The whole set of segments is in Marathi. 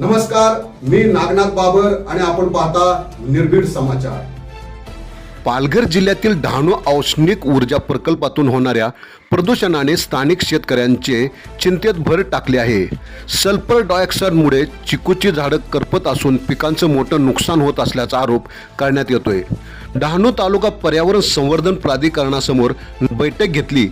नमस्कार मी नागनाथ बाबर आणि आपण पाहता निर्भीड समाचार. पालघर जिल्ह्यातील डहाणू औष्णिक ऊर्जा प्रकल्पातून होणाऱ्या प्रदूषणाने स्थानिक शेतकऱ्यांचे चिंतेत भर टाकले आहे. सल्फर डायऑक्साईडमुळे चिकूची झाडं करपत असून पिकांचं मोठं नुकसान होत असल्याचा आरोप करण्यात येतोय. डहाणू तालुका पर्यावरण संवर्धन प्राधिकरणासमोर बैठक घेतली.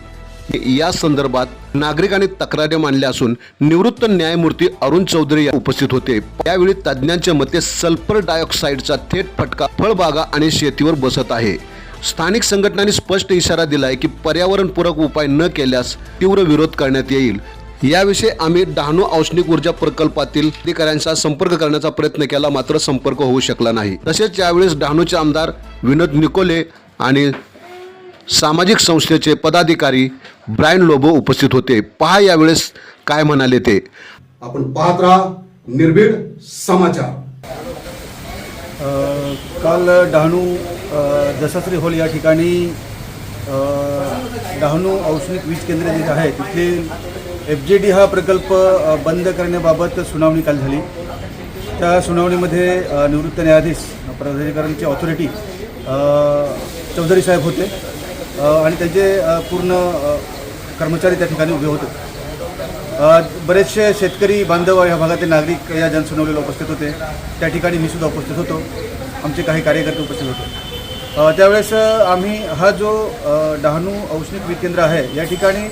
या संदर्भात नागरिकांनी तक्रारी मांडल्या असून निवृत्त न्यायमूर्ती अरुण चौधरी या उपस्थित होते. यावेळी तज्ज्ञांच्या मते सल्फर डायऑक्साईडचा थेट फटका फळबागा आणि शेतीवर बसत आहे. स्थानिक संघटनांनी स्पष्ट इशारा दिलाय की पर्यावरणपूरक उपाय न केल्यास तीव्र विरोध करण्यात येईल. याविषयी आम्ही डहाणू औष्णिक ऊर्जा प्रकल्पातील अधिकाऱ्यांचा संपर्क करण्याचा प्रयत्न केला मात्र संपर्क होऊ शकला नाही. तसेच यावेळेस डहाणूचे आमदार विनोद निकोले आणि सामाजिक संस्थेचे पदाधिकारी ब्रायन लोबो उपस्थित होते. पहा यावेळेस काय म्हणाले ते. आपण पाहत राहा निर्भीड समाचार. अ, काल डहाणू दशाश्री हॉल या ठिकाणी अ, डहाणू औष्णिक वीज केंद्र जे आहे तिथले एफ जे डी हा प्रकल्प बंद करण्याबाबत सुनावणी काल झाली. त्या सुनावणीमध्ये निवृत्त न्यायाधीश प्राधिकरणचे ऑथॉरिटी चौधरी साहेब होते. आणि त्यांचे पूर्ण कर्मचारी त्या ठिकाणी उभे होते. बरेचसे शेतकरी बांधव या भागातील नागरिक या जनसुनावणीला उपस्थित होते. त्या ठिकाणी मी सुद्धा उपस्थित होतो. आमचे काही कार्यकर्ते उपस्थित होते. त्यावेळेस आम्ही हा जो डहाणू औष्णिक वीज केंद्र आहे या ठिकाणी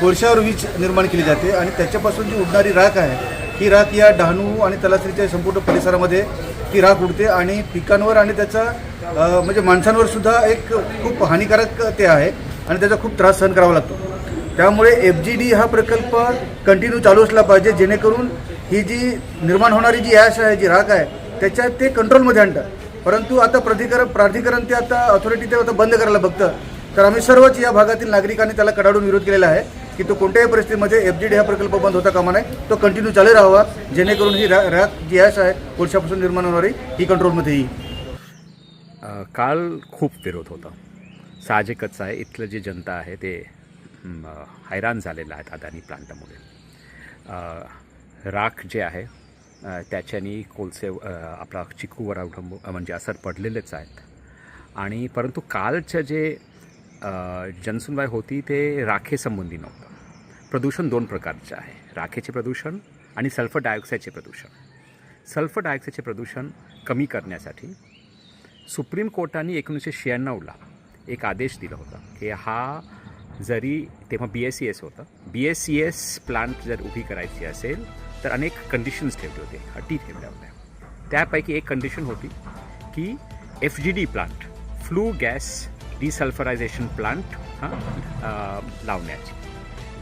कोळशावर वीज निर्माण केली जाते आणि त्याच्यापासून जी उडणारी राख आहे ही राख या डहाणू आणि तलासरीच्या संपूर्ण परिसरामध्ये ती राख उडते आणि पिकांवर आणि त्याचा म्हणजे माणसांवर सुद्धा एक खूप हानिकारक ते आहे आणि त्याचा खूप त्रास सहन करावा लागतो. त्यामुळे एफ जी डी हा प्रकल्प कंटिन्यू चालू असला पाहिजे जेणेकरून ही जी निर्माण होणारी जी ॲश आहे जी राख आहे त्याच्यात ते कंट्रोलमध्ये आणतं परंतु आता प्राधिकरण प्राधिकरण ते आता ऑथॉरिटी ते आता बंद करायला बघतं तर आम्ही सर्वच या भागातील नागरिकांनी त्याला कडाडून विरोध केलेला आहे की तो कोणत्याही परिस्थितीमध्ये एफ जी डी हा प्रकल्प बंद होता कामा नये तो कंटिन्यू चालू राहावा जेणेकरून ही रा राख जी ॲश आहे कोळशापासून निर्माण होणारी ही कंट्रोलमध्ये येईल काल खूप विरोध होता. साहजिकच आहे इथलं जे जनता आहे ते हैराण झालेलं आहेत अदानी प्लांटमुळे राख जे आहे त्याच्यानी कोलसे आपला चिकूवर अवलंबून म्हणजे असर पडलेलेच आहेत आणि परंतु कालचं जे जनसुनवाई होती ते राखेसंबंधी नव्हतं. प्रदूषण दोन प्रकारचे आहे. राखेचे प्रदूषण आणि सल्फर डायऑक्साईडचे प्रदूषण. सल्फर डायऑक्साईडचे प्रदूषण कमी करण्यासाठी सुप्रीम कोर्टाने एकोणीसशे शहाण्णवला एक आदेश दिला होता की हा जरी तेव्हा बी एस सी एस होतं B S C S plant जर उभी करायची असेल तर अनेक कंडिशन्स ठेवले होते अटी ठेवल्या होत्या. त्यापैकी एक कंडिशन होती की F G D plant flue gas desulphurisation plant हां लावण्याची.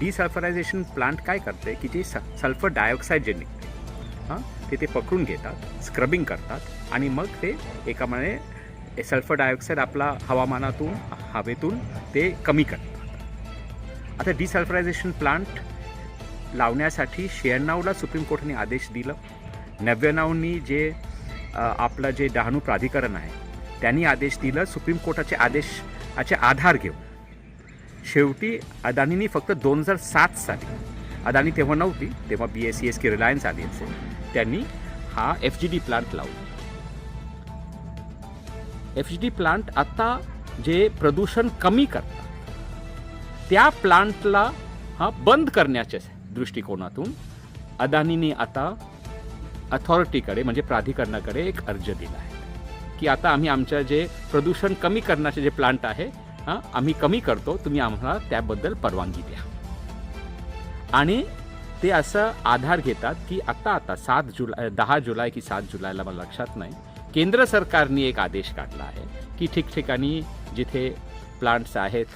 डिसल्फरायझेशन प्लांट काय करते की जे स सल्फर डायऑक्साईड जे निघते हां ते ते पकडून घेतात स्क्रबिंग करतात आणि मग ते एका मनाने सल्फर डायऑक्साईड आपला हवामानातून हवेतून ते कमी करतात. आता डिसल्फरायझेशन प्लांट लावण्यासाठी शहाण्णवला सुप्रीम कोर्टाने आदेश दिलं. नव्याण्णवनी जे आपलं जे डहाणू प्राधिकरण आहे त्यांनी आदेश दिलं सुप्रीम कोर्टाचे आदेशाचे आधार घेऊन. शेवटी अदानीनी फक्त दोन हजार सात साली अदानी तेव्हा नव्हती तेव्हा बी एस सी एस की रिलायन्स आली असेल. त्यांनी हा एफ जी डी प्लांट लावला. एफ जी डी प्लांट आता जे प्रदूषण कमी करतात त्या प्लांटला हा बंद करण्याच्या दृष्टिकोनातून अदानीने आता अथॉरिटीकडे म्हणजे प्राधिकरणाकडे एक अर्ज दिला आहे की आता आम्ही आमच्या जे प्रदूषण कमी करण्याचे जे प्लांट आहे हां आम्ही कमी करतो तुम्ही आम्हाला त्याबद्दल परवानगी द्या. आणि ते असं आधार घेतात की आता आता सात जुलै दहा जुलै की सात जुलैला मला लक्षात नाही. केंद्र सरकारने एक आदेश काढला आहे की ठिकठिकाणी जिथे प्लांट्स आहेत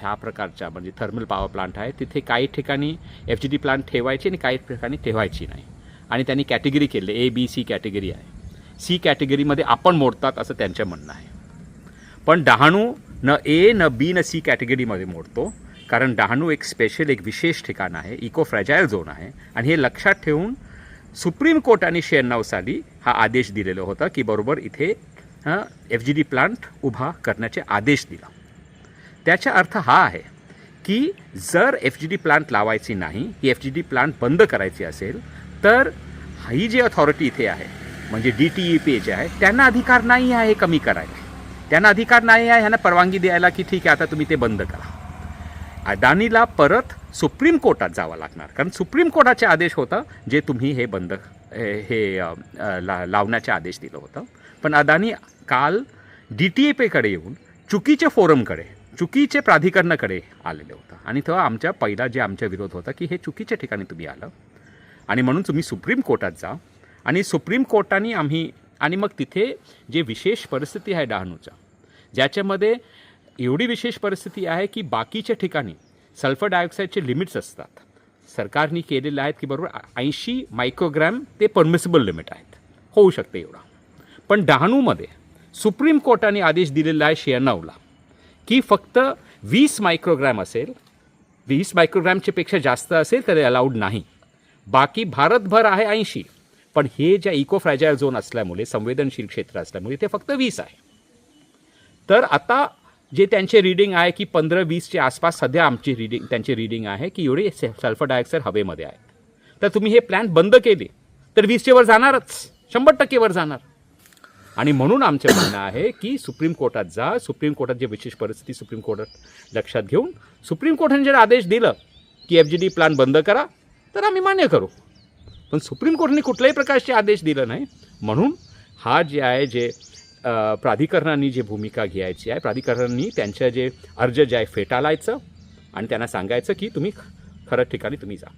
ह्या प्रकारच्या म्हणजे थर्मल पॉवर प्लांट आहे तिथे काही ठिकाणी एफ जी डी प्लांट ठेवायची आणि काही ठिकाणी ठेवायची नाही. आणि त्यांनी कॅटेगरी केले ए बी सी कॅटेगरी आहे. सी कॅटेगरीमध्ये आपण मोडतात असं त्यांचं म्हणणं आहे. पण डहाणू न ए न बी न सी कॅटेगरीमध्ये मोडतो. कारण डहाणू एक स्पेशल एक विशेष ठिकाण आहे इको फ्रॅजाईल झोन आहे. आणि हे लक्षात ठेवून सुप्रीम कोर्टाने शहाण्णव साली हा आदेश दिलेला होता की बरोबर इथे एफ जी डी प्लांट उभा करण्याचे आदेश दिला. त्याचा अर्थ हा आहे की जर एफ जी डी प्लांट लावायची नाही ही एफ जी डी प्लांट बंद करायची असेल तर ही जी अथॉरिटी इथे आहे म्हणजे डी टी ई पी जे आहे त्यांना अधिकार नाही आहे हे कमी करायला. त्यांना अधिकार नाही आहे ह्यांना परवानगी द्यायला की ठीक आहे आता तुम्ही ते बंद करा. अदानीला परत सुप्रीम कोर्टात जावं लागणार. कारण सुप्रीम कोर्टाचे आदेश होतं जे तुम्ही हे बंद हे ला लावण्याचे आदेश दिलं होतं. पण अदानी काल डी टी ए पेकडे येऊन चुकीच्या फोरमकडे चुकीचे प्राधिकरणाकडे आलेले होतं. आणि तेव्हा आमच्या पहिला जे आमच्या विरोध होता की हे चुकीच्या ठिकाणी तुम्ही आलं. आणि म्हणून तुम्ही सुप्रीम कोर्टात जा. आणि सुप्रीम कोर्टाने आम्ही आणि मग तिथे जे विशेष परिस्थिती आहे डहाणूचा ज्याच्यामध्ये एवढी विशेष परिस्थिती आहे की बाकीच्या ठिकाणी सल्फर डायऑक्साईडचे लिमिट्स असतात. सरकारने केलेले आहेत की बरोबर ऐंशी मायक्रोग्रॅम ते परमिसिबल लिमिट आहेत. होऊ शकते एवढा. पण डहाणूमध्ये सुप्रीम कोर्टाने आदेश दिलेला आहे शेअनावला की फक्त वीस मायक्रोग्रॅम असेल वीस मायक्रोग्रॅमच्या पेक्षा जास्त असेल तर अलाउड नाही. बाकी भारतभर आहे ऐंशी. पण हे ज्या इको फ्रॅजाईल झोन असल्यामुळे संवेदनशील क्षेत्र असल्यामुळे ते फक्त वीस आहे. तर आता जे त्यांचे रीडिंग आहे की पंधरा वीसच्या आसपास सध्या आमची रीडिंग त्यांची रीडिंग आहे की एवढे सल्फर डायऑक्साईड हवेमध्ये आहे. तर तुम्ही हे प्लॅन बंद केले तर वीसच्यावर जाणारच. शंभर टक्केवर जाणार. आणि म्हणून आमचं म्हणणं आहे की सुप्रीम कोर्टात जा सुप्रीम कोर्टात जे विशेष परिस्थिती सुप्रीम कोर्टात लक्षात घेऊन सुप्रीम कोर्टाने जर आदेश दिलं की एफ जी डी प्लॅन बंद करा तर आम्ही मान्य करू. पण सुप्रीम कोर्टाने कुठल्याही प्रकारचे आदेश दिलं नाही. म्हणून हा जे आहे जे प्राधिकरणांनी जे भूमिका घ्यायची आहे प्राधिकरणांनी त्यांचं जे अर्ज जे आहे फेटाळायचं आणि त्यांना सांगायचं की तुम्ही खरं ठिकाणी तुम्ही जा.